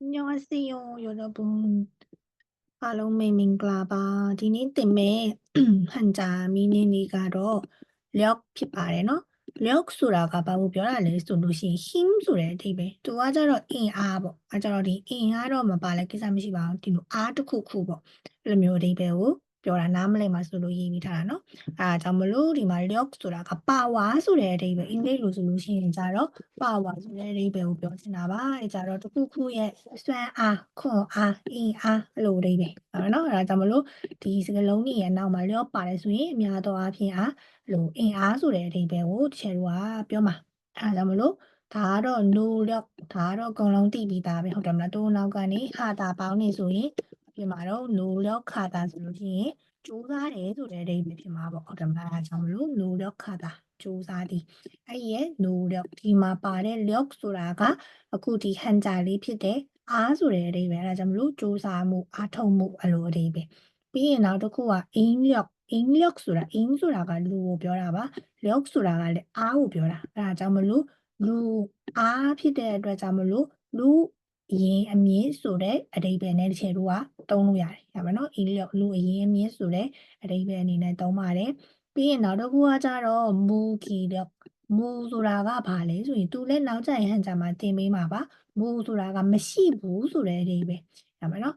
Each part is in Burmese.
안녕하세 요, 여러 분. 아롱메 밍글라 바. 디니 때문에 한자 미니니가로 력ဖြစ်ပါတယ် နော်။력ဆိုတာကဘာလို့ပြောတာလဲဆိုလို့ရှိရင် him ဆိုတဲ့အဓိပ္ပာယ်။သူကကျတော့အင်အားပေါ့။အဲကျတော့ဒီအင်အားတော့မပါလဲကိစ္စမရှိပါဘူး။ဒီလိုအားတစ်ခုခုပေါ့။အဲ့လိုမျိုးအဓိပ္ပာယ်ကို ပြောတာနားမလည်မှာဆိုလို့ရေးမိထားတာเนาะအဲဒါကြောင့်မလို့ဒီမှာ lock ဆိုတာက power ဆိုတဲ့အဓိပ္ပာယ်အင်္ဂလိပ်လိုဆိုလို့ရှိရင်ကြတော့ power ဆိုတဲ့အဓိပ္ပာယ်ကိုပြောချင်တာပါအဲကြတော့တစ်ခုခုရဲ့စွမ်းအားခွန်အားအင်အားအဲ့လိုအဓိပ္ပာယ်အဲ့တော့เนาะအဲဒါကြောင့်မလို့ဒီစကားလုံးကြီးရဲ့နောက်မှာ lock ပါတယ်ဆိုရင်အများသောအားဖြင့်အားလို့အင်အားဆိုတဲ့အဓိပ္ပာယ်ကိုတစ်ချက်တို့ကပြောမှာအဲဒါကြောင့်မလို့ဒါကတော့ no lock ဒါကတော့အကုန်လုံးသိပြီးသားပဲဟုတ်တယ်မလားတိုးနောက်ကနေခါတာပေါင်းနေဆိုရင် အပြင်မှာတော့ no lock ခါတာဆိုလို့ရှိရင်ကြိုးစားတယ်ဆိုတဲ့အဓိပ္ပာယ်ဖြစ်မှာပေါ့ဟုတ်တယ်မလားအဲဒါကြောင့်မလို့ no lock ခါတာကြိုးစားသည်အဲ့ဒီရဲ့ no lock ဒီမှာပါတဲ့ lock ဆိုတာကအခုဒီ hunter လေးဖြစ်တဲ့အားဆိုတဲ့အဓိပ္ပာယ်အဲဒါကြောင့်မလို့ကြိုးစားမှုအားထုတ်မှုအလိုအဓိပ္ပာယ်ပြီးရင်နောက်တစ်ခုက in lock in lock ဆိုတာ in ဆိုတာကလူကိုပြောတာပါ lock ဆိုတာကလည်းအားကိုပြောတာအဲဒါကြောင့်မလို့လူအားဖြစ်တဲ့အတွက်ကြောင့်မလို့လူ အရင်အမြင့်ဆိုတဲ့အဓိပ္ပာယ်နဲ့တစ်ချက်တို့ကသုံးလို့ရတယ်။ဒါပဲနော် in lock လူအရင်အမြင့်ဆိုတဲ့အဓိပ္ပာယ်အနေနဲ့သုံးပါတယ်။ပြီးရင်နောက်တစ်ခုကကြတော့ mu ki lock မူဆိုတာကဘာလဲဆိုရင်သူလည်းနောက်ကျရင်ဟန်ကြမှာတင်ပေးမှာပါမူဆိုတာကမရှိဘူးဆိုတဲ့အဓိပ္ပာယ်ရမယ်နော်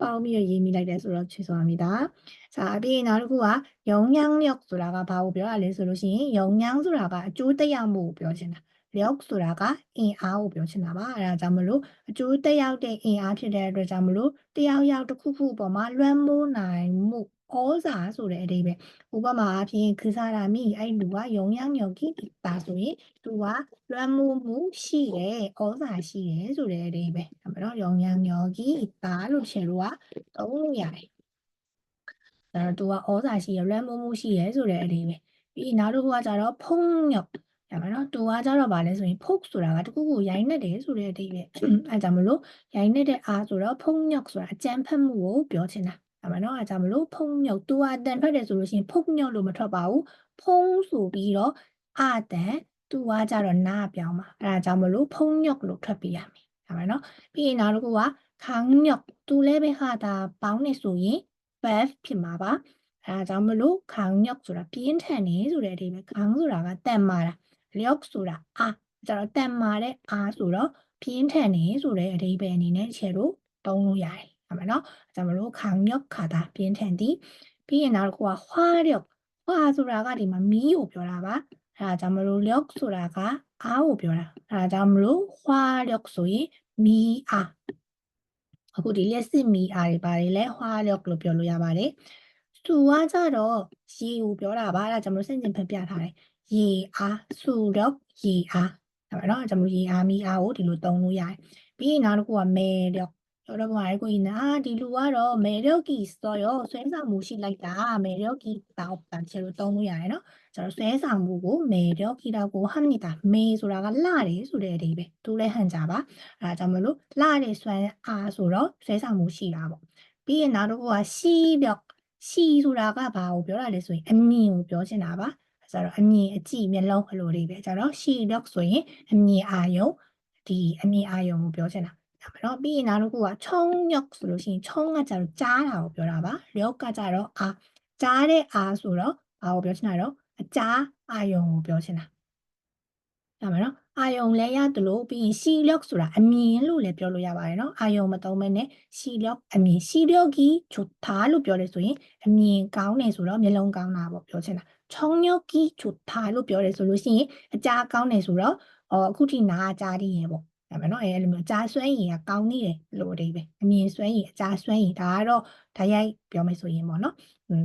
ပေါင်းပြီးရေးမိလိုက်တယ်ဆိုတော့ချွေဆိုရမိတာ။자ပြီးရင်နောက်တစ်ခုကယုံညံ့လျော့ဆိုတာကဘာကိုပြောရလဲဆိုလို့ရှိရင်ယုံညံ့ဆိုတာကအကျိုးသက်ရောက်မှုကိုပြောချင်တာ။လျော့ဆိုတာကအင်အားကိုပြောချင်တာပါ။အဲဒါကြောင့်မလို့အကျိုးသက်ရောက်တဲ့အင်အားဖြစ်တဲ့အတွက်ကြောင့်မလို့တယောက်ယောက်တစ်ခုခုပေါ်မှာလွှမ်းမိုးနိုင်မှု ဩဇာဆိုတဲ့အဓိပ္ပာယ်ဥပမာအဖြစ်ခစားတာမိအဲ့လူကယုံညံ့ညော်ကိတာဆိုရင်သူကလွှမ်းမိုးမှုရှိတယ်ဩဇာရှိတယ်ဆိုတဲ့အဓိပ္ပာယ်ဒါမှတော့ယုံညံ့ညော်ကိတာလို့ချင်လို့ကသုံးလို့ရတယ်ဒါတော့သူကဩဇာရှိရလွှမ်းမိုးမှုရှိရဆိုတဲ့အဓိပ္ပာယ်ပြီးနောက်တစ်ခုကကြတော့ဖုံးညော့ဒါမှတော့သူကကြတော့ဗာလဲဆိုရင်ဖုတ်ဆိုတာကတခုခုရိုင်းနေတယ်ဆိုတဲ့အဓိပ္ပာယ်အဲဒါမလို့ရိုင်းနေတဲ့အားဆိုတော့ဖုံးညော့ဆိုတာအကြမ်းဖက်မှုကိုပြောချင်တာ ဒါမှတော့အဲကြောင့်မလို့ဖုံးမြုပ်သူအတန်ထွက်တယ်ဆိုလို့ရှိရင်ဖုံးမြုပ်လို့မထွက်ပါဘူးဖုံးဆိုပြီးတော့အတန်သူကကြတော့နာပြောင်းပါအဲဒါကြောင့်မလို့ဖုံးမြုပ်လို့ထွက်ပြရမယ်ဒါမှနော်ပြီးရင်နောက်တစ်ခုကခေါင်းမြုပ်သူလည်းပဲဟာတာပေါင်းနေဆိုရင် verb ဖြစ်မှာပါအဲဒါကြောင့်မလို့ခေါင်းမြုပ်ဆိုတာပြင်းထန်နေဆိုတဲ့အဓိပ္ပာယ်ခေါင်းဆိုတာကတန်မာတာလျော့ဆိုတာအာကျတော့တန်မာတဲ့အာဆိုတော့ပြင်းထန်နေဆိုတဲ့အဓိပ္ပာယ်အနေနဲ့ခြေလို့သုံးလို့ရတယ် ဟုတ်မယ်နော်အဲကြောင့်မလို့ခေါင်းညော့ခါတာပြင်းထန်သည်ပြီးရင်နောက်တစ်ခုကဟွာလျော့ဟွာဆိုတာကဒီမှာမီးကိုပြောတာပါအဲဒါကြောင့်မလို့လျော့ဆိုတာကအားကိုပြောတာအဲဒါကြောင့်မလို့ဟွာလျော့ဆိုရင်မီးအားအခုဒီလက်စစ်မီးအားတွေပါတယ်လဲဟွာလျော့လို့ပြောလို့ရပါတယ်သူကကြတော့ရေကိုပြောတာပါအဲဒါကြောင့်မလို့စင်ကျင်ဖက်ပြထားတယ်ရေအားစုတော့ရေအားဒါပဲเนาะကျွန်တော်ရေအားမီးအားကိုဒီလိုသုံးလို့ရတယ်ပြီးရင်နောက်တစ်ခုကမဲလျော့ တော်တော်ပါလေကိုကြီးနာဒီလူကတော့မေရော့ကီဆိုရောဆွဲဆောင်မှုရှိလိုက်တာမေရော့ကီတောက်တန်ချေလို့သုံးလို့ရတယ်နော်ကျွန်တော်ဆွဲဆောင်မှုကိုမေရော့ကီတောက်ကိုဟမ်နေတာမေဆိုတာကလှတယ်ဆိုတဲ့အဓိပ္ပာယ်သူလည်းဟန်ကြပါအဲဒါကြောင့်မလို့လှတယ်ဆွဲအားဆိုတော့ဆွဲဆောင်မှုရှိတာပေါ့ပြီးရင်နောက်တစ်ခုကရှိတော့ရှိဆိုတာကဘာကိုပြောတာလဲဆိုရင်အမြင်ကိုပြောချင်တာပါဆိုတော့အမြင်အကြည့်မျက်လုံးအလိုလေးပဲကျတော့ရှိတော့ဆိုရင်အမြင်အာယုံဒီအမြင်အာယုံကိုပြောချင်တာ ရမယ်နော်ပြီးရင်နောက်တစ်ခုကခြုံညော့ဆိုလို့ရှိရင်ခြုံကကြတော့ကြားတာကိုပြောတာပါလျော့ကကြတော့အာကြားတဲ့အာဆိုတော့ဘာကိုပြောချင်တာတော့အကြားအာယုံကိုပြောချင်တာရမယ်နော်အာယုံလည်းရတယ်လို့ပြီးရင်စီလျော့ဆိုတာအမြင်လို့လည်းပြောလို့ရပါတယ်နော်အာယုံမသုံးမနဲ့စီလျော့အမြင်စီလျော့ကြီးချိုထားလို့ပြောတယ်ဆိုရင်အမြင်ကောင်းတယ်ဆိုတော့မျက်လုံးကောင်းတာပေါ့ပြောချင်တာခြုံညော့ကြီးချိုထားလို့ပြောတယ်ဆိုလို့ရှိရင်အကြားကောင်းတယ်ဆိုတော့အော်အခုထိနားအကြားတည်းရေပေါ့ ဒါမှနော်အဲအဲ့လိုမျိုးအကြာဆွဲရင်ကကောင်းနေတယ်လို့အဓိပ္ပာယ်အမြင်ဆွဲရင်အကြာဆွဲရင်ဒါကတော့ဓာတ်ရိုက်ပြောမယ်ဆိုရင်ပေါ့နော်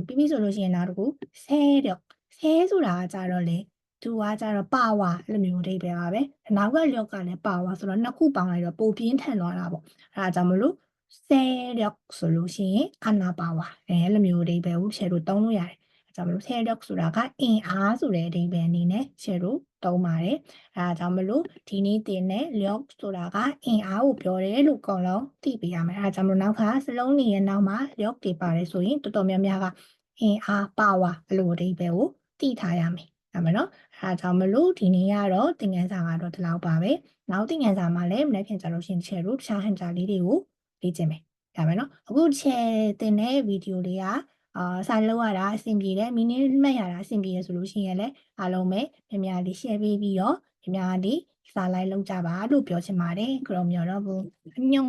ပြီးပြီဆိုလို့ရှိရင်နောက်တစ်ခုဆဲတော့ဆဲဆိုတာကကြတော့လေသူကကြတော့ပါဝါအဲ့လိုမျိုးအဓိပ္ပာယ်ပါပဲနောက်ကလျော့ကလည်းပါဝါဆိုတော့နှစ်ခုပေါင်းလိုက်တော့ပိုပြင်းထန်သွားတာပေါ့အဲ့ဒါကြောင့်မလို့ဆဲတော့ဆိုလို့ရှိရင်အနာပါဝါအဲ့လိုမျိုးအဓိပ္ပာယ်ကိုဖြေလို့တုံးလို့ရတယ် ကြောင့်မလို့ paradox ဆိုတာကအင်အားဆိုတဲ့အဓိပ္ပာယ်အနေနဲ့ share လို့သုံးပါတယ်အဲဒါကြောင့်မလို့ဒီနေ့တင်တဲ့ log ဆိုတာကအင်အားကိုပြောတယ်လို့အကုန်လုံးသိပေးရမယ်အဲဒါကြောင့်မလို့နောက်ကစလုံးနေရဲ့နောက်မှာ log တွေပါတယ်ဆိုရင်တော်တော်များများကအင်အား power အလိုအဓိပ္ပာယ်ကိုသိထားရမယ်ဒါမှနော်အဲဒါကြောင့်မလို့ဒီနေ့ကတော့သင်ခန်းစာကတော့ဒီလောက်ပါပဲနောက်သင်ခန်းစာမှာလည်းမနေ့ကကျွန်တော်ရှင်းချယ်လို့တခြားဟန်တာလေးတွေကိုလေ့ကျင့်မယ်ဒါမှနော်အခုချယ်တင်တဲ့ဗီဒီယိုလေးက အာစာလောက်ရတာအဆင်ပြေတယ်မီနစ်မှတ်ရတာအဆင်ပြေရဆိုလို့ရှိရင်လည်းအားလုံးပဲများများလေး share ပေးပြီးတော့များများလေးစာလိုက်လောက်ကြပါလို့ပြောချင်ပါတယ်ကရောမျိုးတော့ဘူးအညုံ